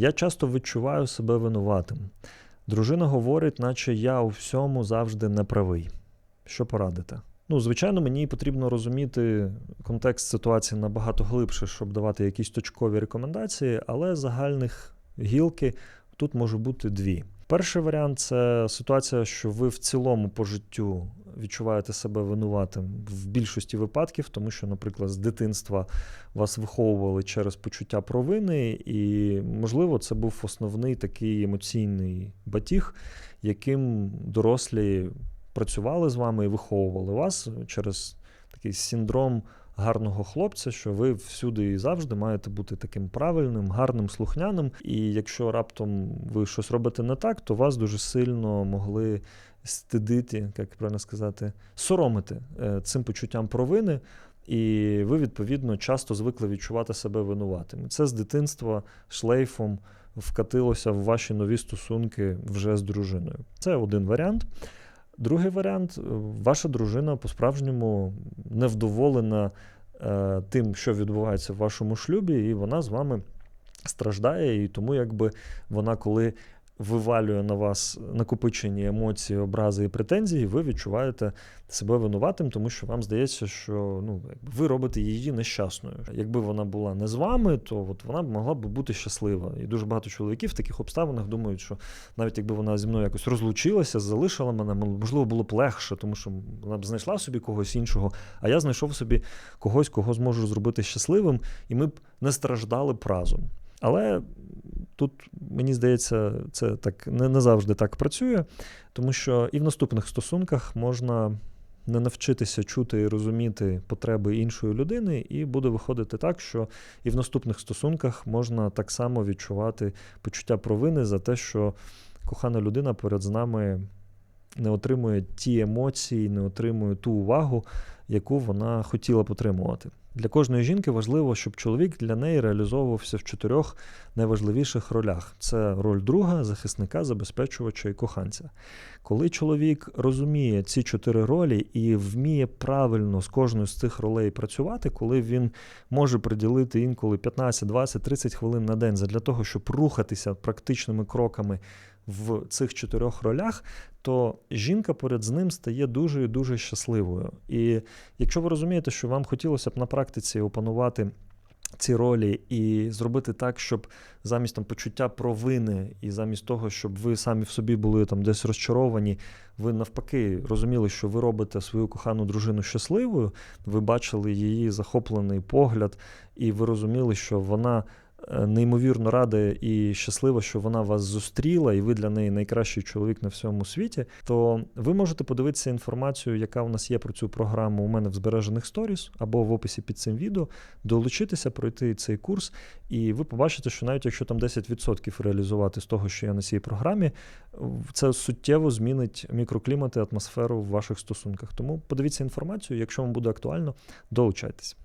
Я часто відчуваю себе винуватим. Дружина говорить, наче я у всьому завжди неправий. Що порадити? Ну, звичайно, мені потрібно розуміти контекст ситуації набагато глибше, щоб давати якісь точкові рекомендації, але загальних гілки тут може бути дві. Перший варіант це ситуація, що ви в цілому по життю відчуваєте себе винуватим в більшості випадків, тому що, наприклад, з дитинства вас виховували через почуття провини, і, можливо, це був основний такий емоційний батіг, яким дорослі працювали з вами і виховували вас через такий синдром гарного хлопця, що ви всюди і завжди маєте бути таким правильним, гарним, слухняним. І якщо раптом ви щось робите не так, то вас дуже сильно могли стидити, як правильно сказати, соромити е, цим почуттям провини. І ви, відповідно, часто звикли відчувати себе винуватим. Це з дитинства шлейфом вкатилося в ваші нові стосунки вже з дружиною. Це один варіант. Другий варіант ваша дружина по-справжньому невдоволена е, тим, що відбувається в вашому шлюбі, і вона з вами страждає, і тому, якби вона, коли вивалює на вас накопичені емоції, образи і претензії, ви відчуваєте себе винуватим, тому що вам здається, що ну, ви робите її нещасною. Якби вона була не з вами, то от вона б могла б бути щаслива. І дуже багато чоловіків в таких обставинах думають, що навіть якби вона зі мною якось розлучилася, залишила мене, можливо, було б легше, тому що вона б знайшла собі когось іншого, а я знайшов собі когось, кого зможу зробити щасливим, і ми б не страждали б разом. Але тут, мені здається, це так не, не завжди так працює, тому що і в наступних стосунках можна не навчитися чути і розуміти потреби іншої людини, і буде виходити так, що і в наступних стосунках можна так само відчувати почуття провини за те, що кохана людина перед з нами не отримує ті емоції, не отримує ту увагу, яку вона хотіла б отримувати. Для кожної жінки важливо, щоб чоловік для неї реалізовувався в чотирьох найважливіших ролях: це роль друга, захисника, забезпечувача і коханця. Коли чоловік розуміє ці чотири ролі і вміє правильно з кожною з цих ролей працювати, коли він може приділити інколи 15, 20, 30 хвилин на день для того, щоб рухатися практичними кроками в цих чотирьох ролях, то жінка поряд з ним стає дуже і дуже щасливою. І якщо ви розумієте, що вам хотілося б на практиці опанувати. Ці ролі і зробити так, щоб замість там почуття провини, і замість того, щоб ви самі в собі були там десь розчаровані, ви навпаки розуміли, що ви робите свою кохану дружину щасливою, ви бачили її захоплений погляд, і ви розуміли, що вона неймовірно рада і щаслива, що вона вас зустріла, і ви для неї найкращий чоловік на всьому світі, то ви можете подивитися інформацію, яка у нас є про цю програму у мене в збережених сторіс або в описі під цим відео, долучитися, пройти цей курс, і ви побачите, що навіть якщо там 10% реалізувати з того, що я на цій програмі, це суттєво змінить мікроклімат і атмосферу в ваших стосунках. Тому подивіться інформацію, якщо вам буде актуально, долучайтесь.